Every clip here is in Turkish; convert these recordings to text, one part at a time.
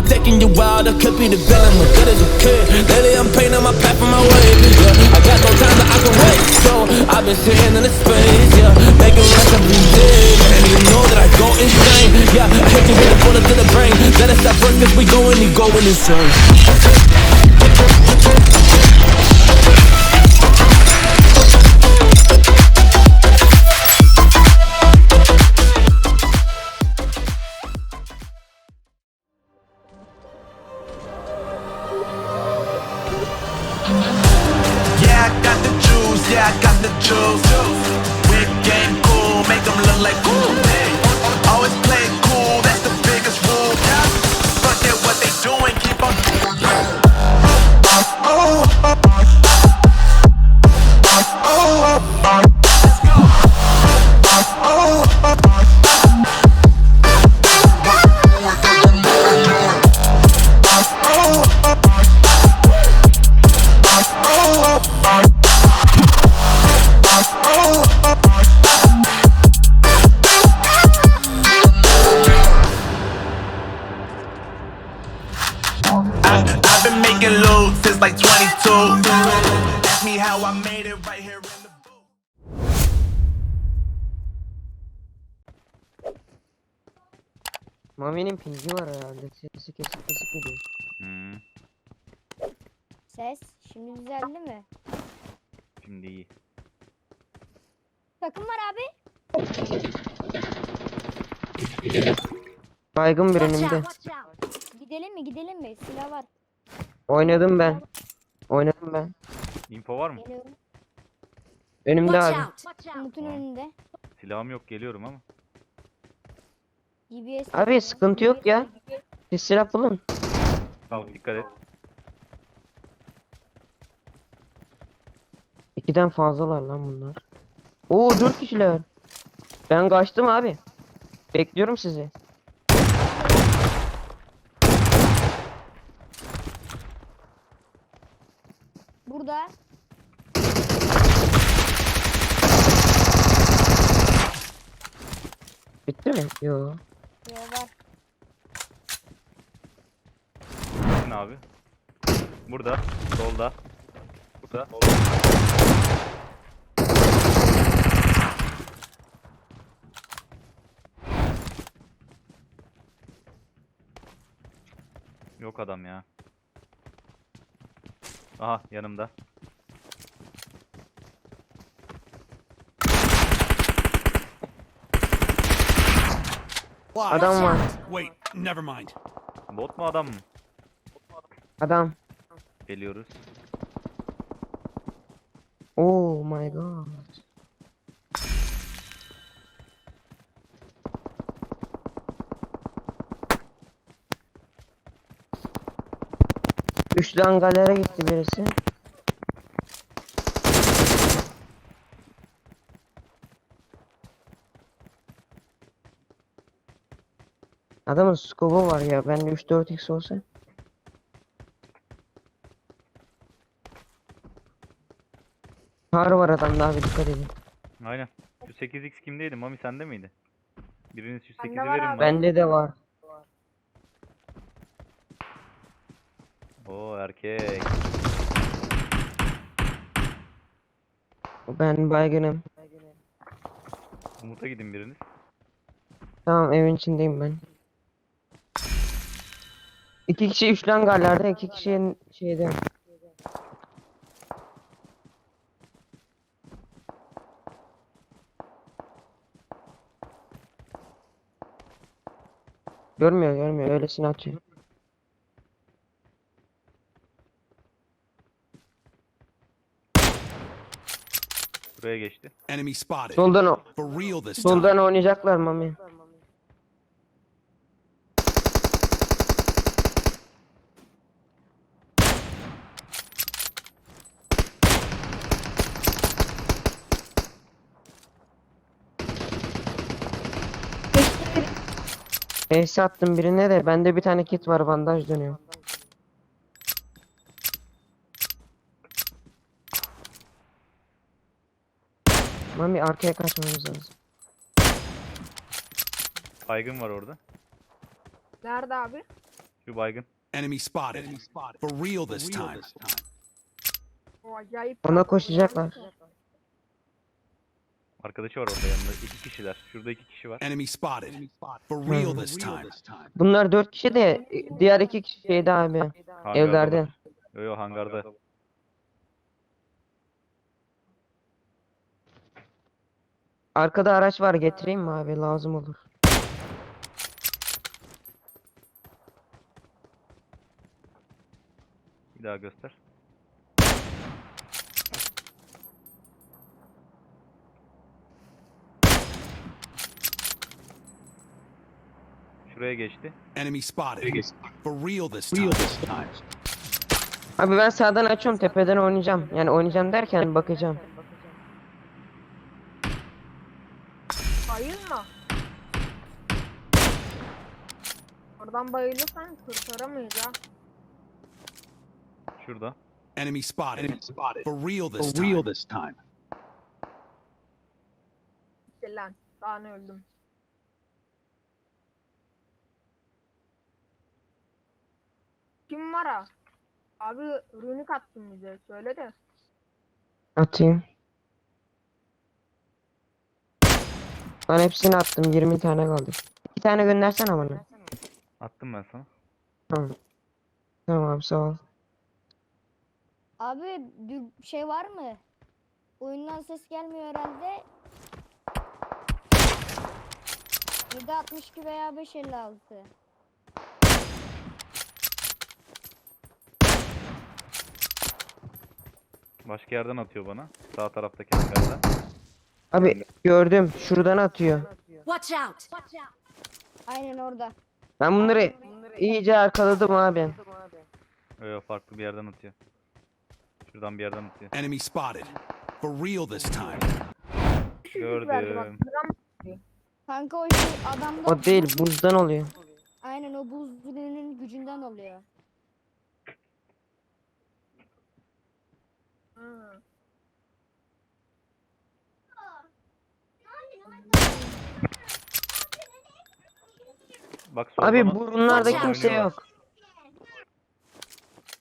like taking you wild. I could be the villain, but good as a kid. Lately, I'm painting my path on my way. Yeah, I got no time that I can wait. So I've been sitting in the space, yeah, making rest every day. And you know that I go insane. Yeah, I hate you with a bullet to the brain. Let us stop cause we going, you going insane. Like ooh. How I made it right here in the booth. Mami'nin pingi var herhalde. Sesi kesik kesik gidiyor. Hmm, Ses şimdi düzeldi mi? şimdi iyi. Takım var abi. Baygın bir önümde. Gidelim mi gidelim mi? Silah var. Oynadım ben. Oynadım ben. Info var mı? Geliyorum. Önümde abi. Umut'un önünde. Silahım yok geliyorum ama. Abi sıkıntı yok ya. Siz silah bulun. Tamam dikkat et. İkiden fazlalar lan bunlar. Oo dört kişiler. Ben kaçtım abi. Bekliyorum sizi. Burada. Bitti mi? Yo. Yo var. Bakın abi. Burada. Solda. Burada. Yok adam ya. Aha yanımda. Adam var. Wait, never mind. Bot mu adam mı? Adam. Geliyoruz. Oh my god. Üçlü hangarlara gitti birisi. Adamın scope'u var ya. Bende 3-4x olsa. Kar var adamda abi dikkat edin. Aynen. Şu 8x kimdeydi? Mami sende miydi? Biriniz şu Bende 8'i var verin abi. bana. Bende de var. Oo erkek. Ben baygınım. Umut'a gidin biriniz. Tamam evin içindeyim ben. İki kişi üçlü hangarlarda, iki kişi şeyde. Görmüyor, görmüyor. Öylesine atıyor. Buraya geçti. Enemy spotted. Soldan o, For real this time. soldan oynayacaklar mami. Ace attım birine de bende bir tane kit var bandaj dönüyor. Mami arkaya kaçmamız lazım. Baygın var orada. Nerede abi? Şu baygın. Enemy spotted. For real this time. O acayip. Ona koşacaklar. Arkadaşı var orada yanında. İki kişiler. Şurada iki kişi var. Enemy spotted. For real this time. Bunlar dört kişi de diğer iki kişi şeyde abi. Hangarda Evlerde. var. Yo yo hangarda. Arkada araç var getireyim mi abi lazım olur. Bir daha göster. Şuraya geçti. Enemy spotted. For real this time. Abi ben sağdan açıyorum tepeden oynayacağım. Yani oynayacağım derken bakacağım. Bayılma. Oradan bayılırsan kurtaramayız ha. Şurada. Enemy spotted. For real this time. İşte lan. Daha ne öldüm. Kim var ha? Abi runik attın bize. Söyle de. Atayım. Ben hepsini attım 20 tane kaldı. Bir tane göndersene bana. Attım ben sana. Tamam. Tamam abi sağ ol. Abi bir şey var mı? Oyundan ses gelmiyor herhalde. 762 veya 556. Başka yerden atıyor bana. Sağ taraftaki hangarda. Abi gördüm şuradan atıyor. Watch out! Aynen orada. Ben bunları iyice arkaladım abi. Yo farklı bir yerden atıyor. Şuradan bir yerden atıyor. Enemy spotted. For real this time. Gördüm. Kanka o şey adamda O değil buzdan oluyor. aynen o buz gücünden oluyor. Bak Abi burunlarda kimse yok.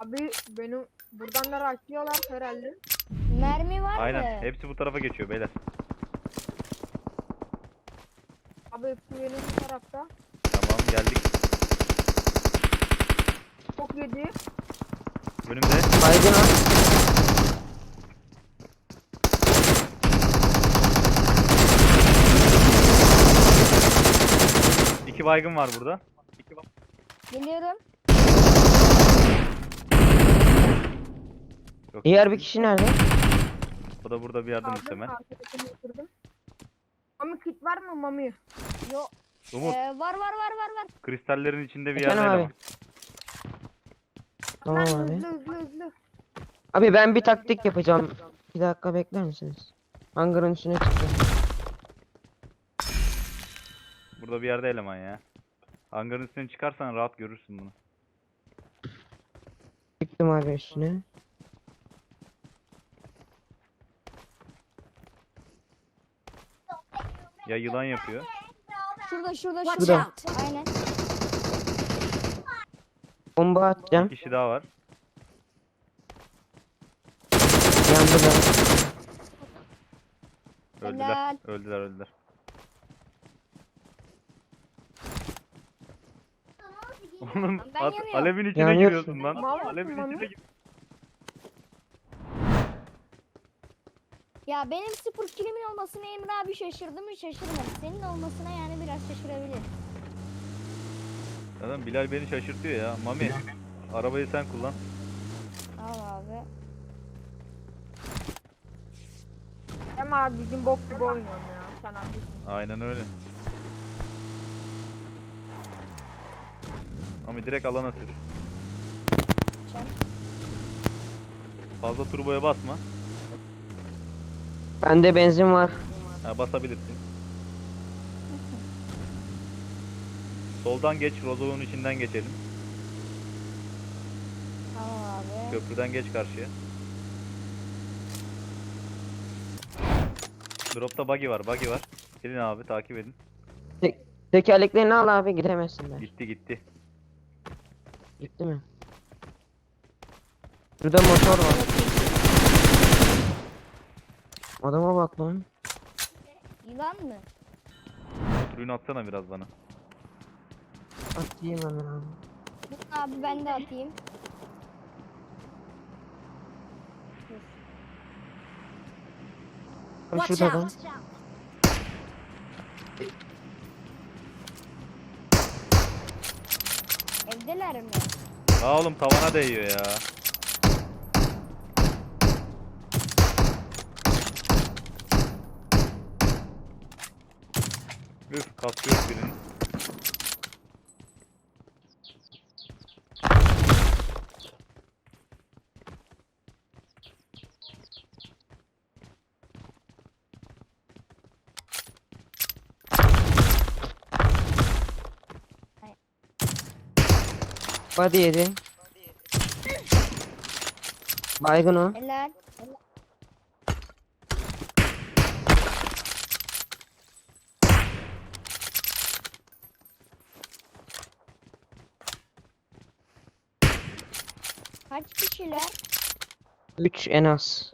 Abi benim buradan da rahatlıyorlar herhalde. Mermi var Aynen. mı? Hepsi bu tarafa geçiyor beyler. Abi hepsi benim bu tarafta. Tamam geldik. Çok yedi. Önümde. Baygın al. İki baygın var burada. İki ba- Geliyorum. Yok. Diğer bir kişi nerede? O da burada bir yerde Aldım. Arkadakini. Mami kit var mı Mami? Yok. Umut. Ee, var var var var var. Kristallerin içinde bir Efendim yerde abi. ama. Tamam Lan abi. hızlı hızlı hızlı. Abi ben bir taktik yapacağım. Bir dakika bekler misiniz? Hangarın üstüne çıktım. Burada bir yerde eleman ya. Hangarın üstüne çıkarsan rahat görürsün bunu. Çıktım abi üstüne. Ya yılan yapıyor. Şurada şurada şurada. Aynen. Bomba atacağım. Bir kişi daha var. Yandı da. Öldüler. Helal. Öldüler öldüler. Oğlum Ben at- yanıyorum. alevin içine Yanıyorsun. giriyorsun lan. Mal mısın Alevin içine gir. Ya benim sıfır kilimin olmasına Emre abi şaşırdı mı şaşırmadı. Senin olmasına yani biraz şaşırabilir. Zaten Bilal beni şaşırtıyor ya. Mami arabayı sen kullan. Tamam abi. Hem abi bizim bok gibi oynuyorum ya. Sen abi. Aynen öyle. Mami direkt alana sür. Fazla turboya basma. Bende benzin var. Ha, basabilirsin. Soldan geç, rozovun içinden geçelim. Tamam abi. Köprüden geç karşıya. Dropta buggy var, buggy var. Gelin abi takip edin. Tekerleklerini al abi gidemezsin ben. Gitti gitti. Gitti mi? Şurada motor var. Adama bak lan. Yılan mı? Rune atsana biraz bana. Atayım hemen abi. Dur abi ben de atayım. Watch şurada da. out! Evdeler mi? Aa oğlum tavana değiyor ya. Üf kasıyor birinin. Body yedi. Baygın o. Helal. Kaç kişiler? 3 en az.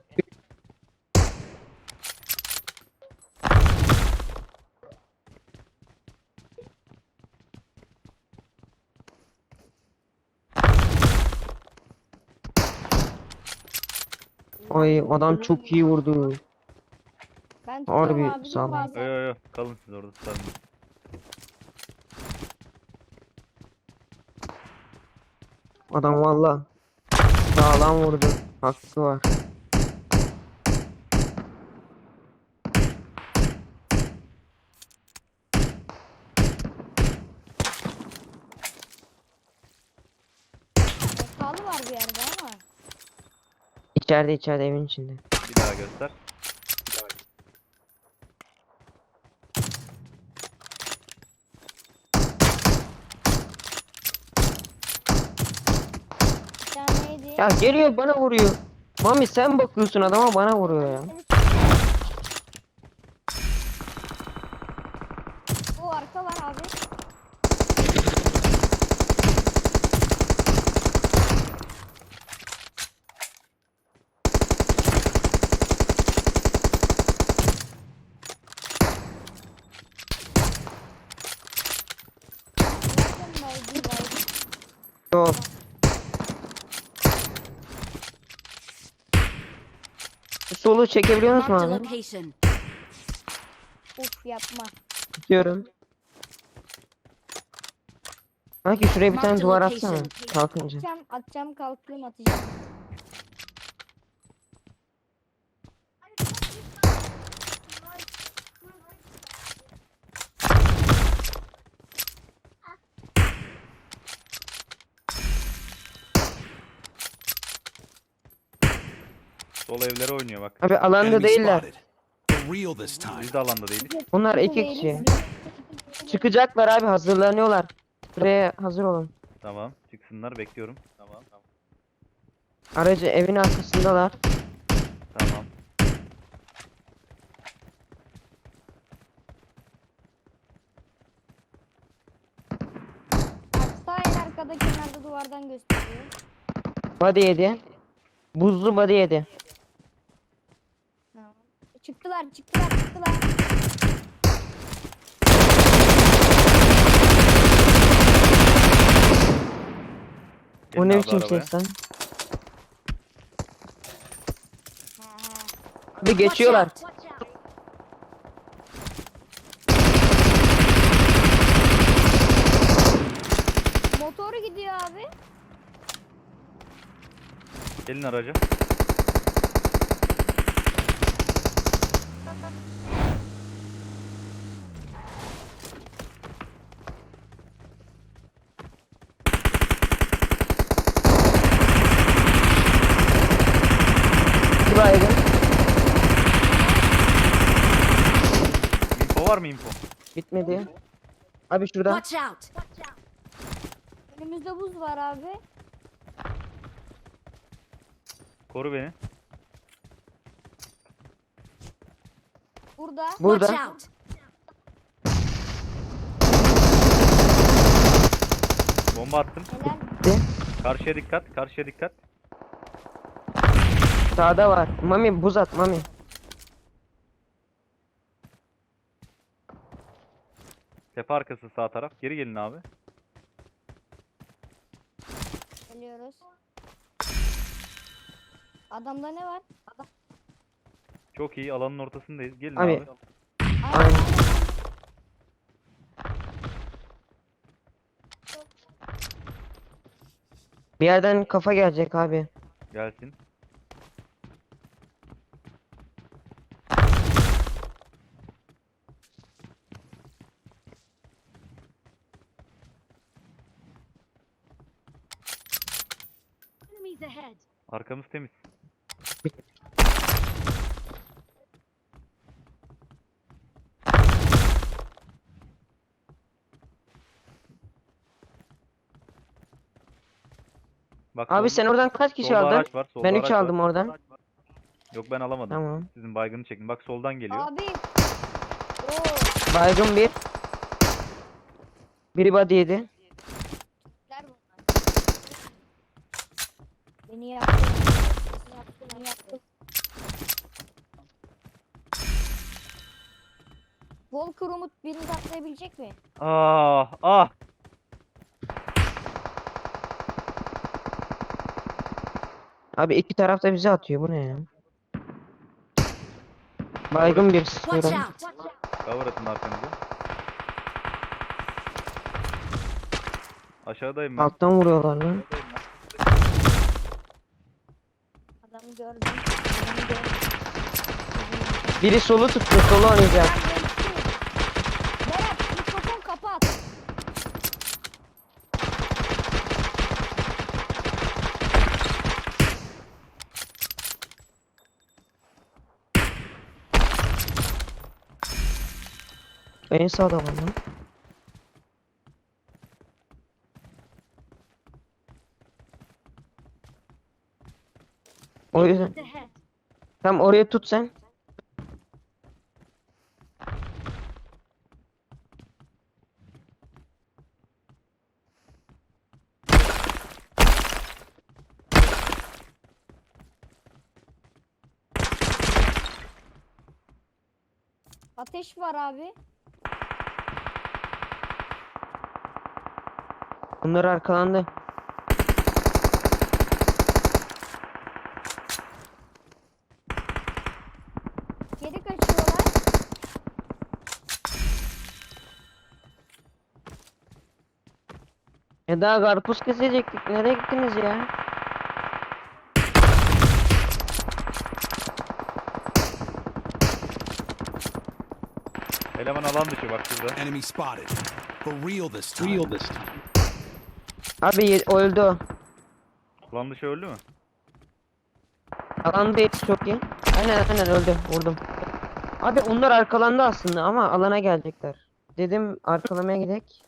Oy adam çok iyi vurdu. Ben Harbi tutuyorum abi. sağlam. bazen- Yo yo yo kalın siz orada tutarım. Adam valla sağlam vurdu. Hakkı var. Hatalı var bir yerde ama. İçeride içeride evin içinde. Bir daha göster. Bir. Ya geliyor bana vuruyor. Mami sen bakıyorsun adama bana vuruyor ya. Bu arka var abi. Nereden baydı, baydı? Şu Solu çekebiliyor musun Marked a abi? location. Uf yapma. Tutuyorum. Sanki şuraya bir tane duvar atsana. Kalkınca. Atacağım, atacağım kalkayım atacağım. Evlere oynuyor bak. Abi alanda değiller. Biz de alanda değiliz. Bunlar iki kişi. Çıkacaklar abi hazırlanıyorlar. Buraya hazır olun. Tamam çıksınlar bekliyorum. Tamam tamam. Aracı evin arkasındalar. Tamam. Sağ en arkada kenarda duvardan gösteriyor. Body yedi. Buzlu body yedi. Çıktılar çıktılar çıktılar. Gelin ne abi biçim arabaya. ses lan? Abi geçiyorlar. Motoru gidiyor abi. Gelin araca. Bir baygın. Info var mı info? Bitmedi. Abi şurada. Watch out! Önümüzde buz var abi. Koru beni. Burada. Burada. Watch out! Bomba attım. Helal. Karşıya dikkat. Karşıya dikkat. Sağda var. Mami buz at Mami. Tepe arkası sağ taraf. Geri gelin abi. Geliyoruz. Adamda ne var? Adam. Çok iyi. Alanın ortasındayız. Gelin Abi. abi. Aynen. Bir yerden kafa gelecek abi. Gelsin. Arkamız temiz. Bak Abi sen oradan kaç kişi solda aldın? araç var, solda Ben 3 araç var. aldım oradan. Yok ben alamadım. Tamam. Sizin baygını çekin. Bak soldan geliyor. Abi. Oo. Baygın bir. Biri body yedi. Ler bunlar. Beni yaktı. Beni yaktı. Beni yaktı. Volker Umut birini atlayabilecek mi? Ah ah. Abi iki tarafta bizi atıyor. Bu ne ya? Baygın bir Watch out. Cover atın arkanıza. Aşağıdayım ben. Alttan vuruyorlar lan. Adamı gördüm. Adamı gördüm. Biri solu tuttu. Solu oynayacak. Berat mikrofon kapat. En sağda var lan. O yüzden tam oraya tut sen. Ateş var abi. Bunlar arkalandı. Geri kaçıyorlar. Ya E daha karpuz kesecektik. Nereye gittiniz ya? Eleman alan dışı bak şurada. Enemy spotted. For real this time. Real this time. Abi ye- öldü o. Alan dışı öldü mü? Alan değil çok iyi. Aynen aynen öldü. Vurdum. Abi onlar arkalandı aslında ama alana gelecekler. Dedim arkalamaya gidek.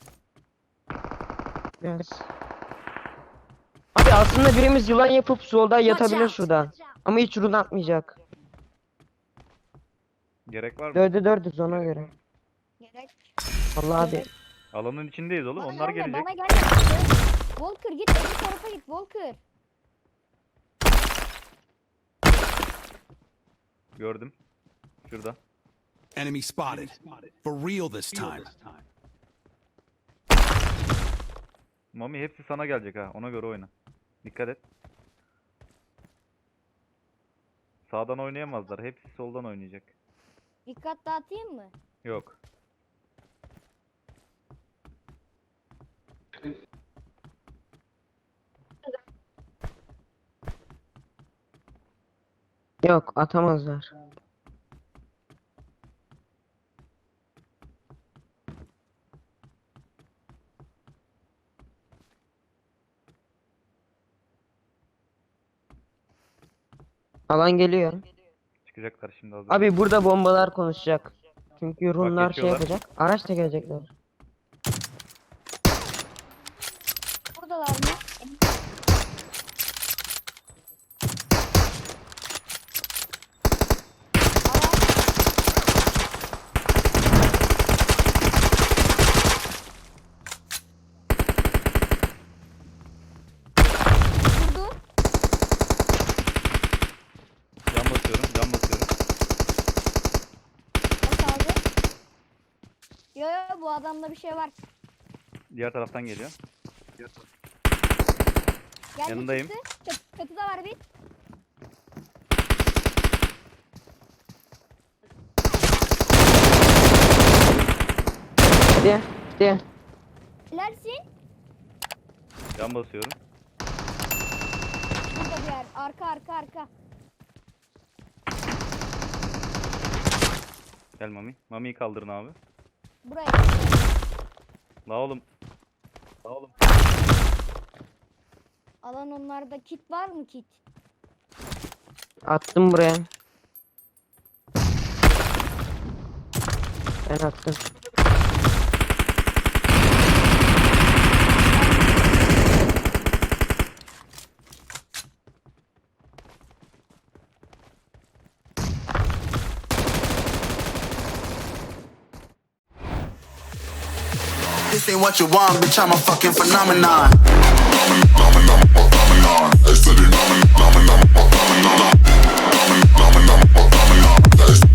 Biraz. Abi aslında birimiz yılan yapıp solda yatabilir şurada. Ama hiç run atmayacak. Gerek var mı? Dördü dördüz ona göre. Gerek. Vallahi abi. Alanın içindeyiz oğlum. Bana Onlar gelme, gelecek. Bana gelme. Volker git öbür tarafa git Volker. Gördüm. Şurada. Enemy spotted. For real this time. Mami hepsi sana gelecek ha. Ona göre oyna. Dikkat et. Sağdan oynayamazlar. Hepsi soldan oynayacak. Dikkat dağıtayım mı? Yok. Yok atamazlar. Alan geliyor. Çıkacaklar şimdi Abi burada bombalar konuşacak. Çünkü runlar şey geçiyorlar. yapacak. Araç da gelecekler. basıyorum, cam basıyorum. Bak abi. Yo yo bu adamda bir şey var. Diğer taraftan geliyor. Geldi Yanındayım. çıktı. Çat- çatıda var bir. Bitti. Bitti. İlersin. Cam basıyorum. Burada bir yer. Arka arka arka. Gel Mami. Mami'yi kaldırın abi. Buraya. La oğlum. La oğlum. Alan onlarda kit var mı kit? Attım buraya. Ben attım. say what you want, bitch, I'm a fucking phenomenon. Phenomenon, phenomenon, phenomenon, phenomenon, phenomenon, phenomenon,